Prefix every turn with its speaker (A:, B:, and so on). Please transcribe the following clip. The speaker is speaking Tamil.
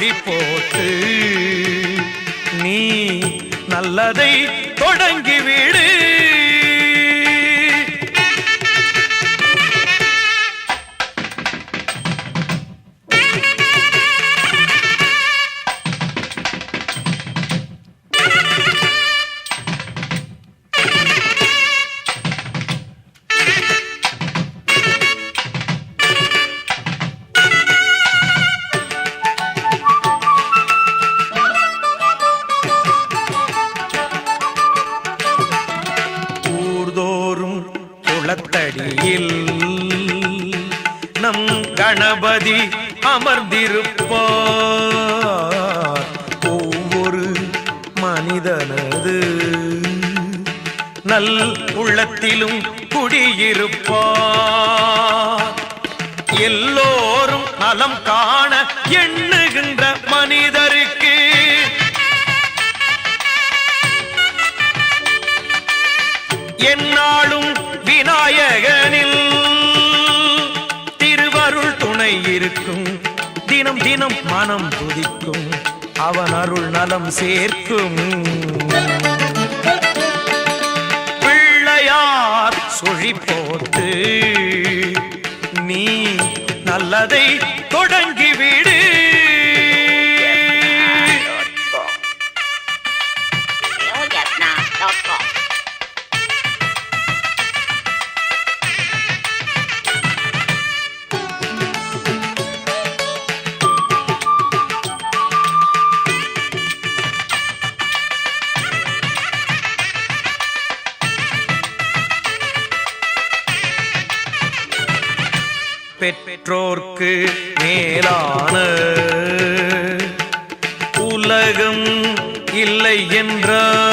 A: பிள்ளையார் போட்டு நீ நல்லதை தொடங்கிவிடு நம் கணபதி அமர்ந்திருப்பார். ஒவ்வொரு மனிதனது நல் உள்ளத்திலும் குடியிருப்பார். எல்லோரும் நலம் காண எண்ணுகின்ற மனிதருக்கு என்னாலும் விநாயகர் இருக்கும். தினம் தினம் மனம் துதிக்கும். அவன் அருள் நலம் சேர்க்கும். பிள்ளையார் சுழி போட்டு நீ நல்லதை தொடங்கிவிடு.
B: Music.com
A: பெற்றோர்க்கு மேலான உலகம் இல்லை என்றார்